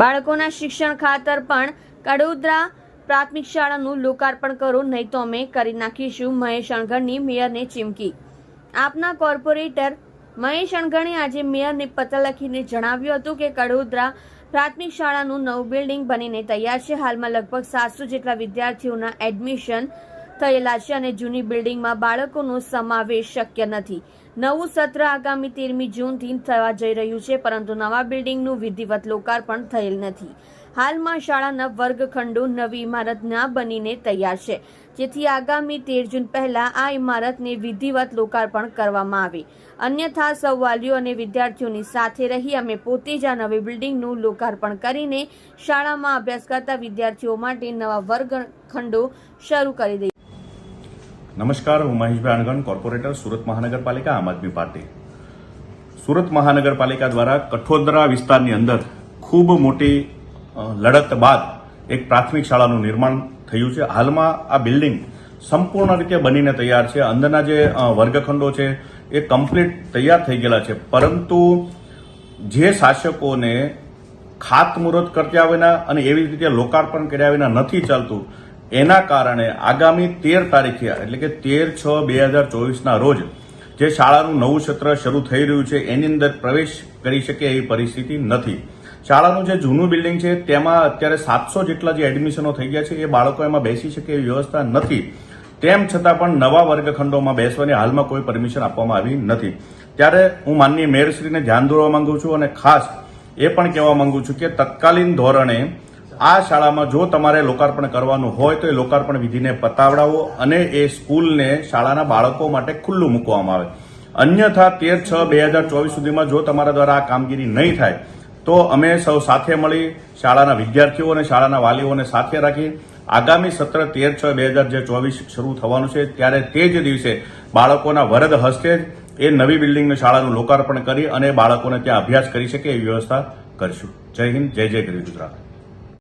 બાળકોના શિક્ષણ ખાતર પણ કડોદરા પ્રાથમિક શાળાનું લોકાર્પણ કરો, નહીં તો અમે કરી નાખીશું. મહેશ અણગણની મેયરને ચીમકી. આપના કોર્પોરેટર મહેશ અણગણે આજે મેયરને પત્ર લખીને જણાવ્યું હતું કે કડોદરા પ્રાથમિક શાળાનું નવું બિલ્ડિંગ બનીને તૈયાર છે. હાલમાં લગભગ સાતસો જેટલા વિદ્યાર્થીઓના એડમિશન થયેલા છે અને જૂની બિલ્ડિંગમાં બાળકોનો સમાવેશ શક્ય નથી. નવું સત્ર આગામી તેરમી જૂનથી થવા જઈ રહ્યું છે, પરંતુ નવા બિલ્ડિંગનું વિધિવત લોકાર્પણ થયેલ નથી. હાલમાં શાળાના વર્ગખંડો નવી ઇમારત ના બનીને તૈયાર છે. જેથી આગામી તેર જૂન પહેલા આ ઇમારતને વિધિવત લોકાર્પણ કરવામાં આવે. અન્યથા સૌ વાલીઓ અને વિદ્યાર્થીઓની સાથે રહી અમે પોતે જ આ નવી બિલ્ડિંગનું લોકાર્પણ કરીને શાળામાં અભ્યાસ કરતા વિદ્યાર્થીઓ માટે નવા વર્ગખંડો શરૂ કરી દઈએ. નમસ્કાર, હું મહેશભાઈ અણગણ કોર્પોરેટર, સુરત મહાનગરપાલિકા, આમ આદમી પાર્ટી. સુરત મહાનગરપાલિકા દ્વારા કઠોદરા વિસ્તારની અંદર ખૂબ મોટી લડત બાદ એક પ્રાથમિક શાળાનું નિર્માણ થયું છે. હાલમાં આ બિલ્ડિંગ સંપૂર્ણ રીતે બનીને તૈયાર છે. અંદરના જે વર્ગખંડો છે એ કમ્પ્લીટ તૈયાર થઈ ગયેલા છે. પરંતુ જે શાસકોને ખાતમુહૂર્ત કર્યા વિના અને એવી રીતે લોકાર્પણ કર્યા વિના નથી ચાલતું એના કારણે આગામી તેર તારીખે એટલે કે તેર છ બે હજાર ચોવીસના રોજ જે શાળાનું નવું સત્ર શરૂ થઈ રહ્યું છે, એની અંદર પ્રવેશ કરી શકે એવી પરિસ્થિતિ નથી. શાળાનું જે જૂનું બિલ્ડિંગ છે, તેમાં અત્યારે સાતસો જેટલા જે એડમિશનો થઈ ગયા છે, એ બાળકો એમાં બેસી શકે એવી વ્યવસ્થા નથી. તેમ છતાં પણ નવા વર્ગખંડોમાં બેસવાની હાલમાં કોઈ પરમિશન આપવામાં આવી નથી. ત્યારે હું માનનીય મેયરશ્રીને ધ્યાન દોરવા માંગુ છું અને ખાસ એ પણ કહેવા માંગુ છું કે તત્કાલીન ધોરણે આ શાળામાં જો તમારે લોકાર્પણ કરવાનું હોય તો એ લોકાર્પણ વિધિને પતાવડાવો અને એ સ્કૂલને શાળાના બાળકો માટે ખુલ્લું મૂકવામાં આવે. અન્યથા તેર છ બે હજાર ચોવીસ સુધીમાં જો તમારા દ્વારા આ કામગીરી નહીં થાય, તો અમે સૌ સાથે મળી શાળાના વિદ્યાર્થીઓ અને શાળાના વાલીઓને સાથે રાખી આગામી સત્ર તેર છ બે હજાર જે ચોવીસ શરૂ થવાનું છે, ત્યારે તે જ દિવસે બાળકોના વરદ હસ્તે જ એ નવી બિલ્ડિંગનું શાળાનું લોકાર્પણ કરી અને બાળકોને ત્યાં અભ્યાસ કરી શકે એવી વ્યવસ્થા કરીશું. જય હિન્દ, જય જય ગરી ગુજરાત.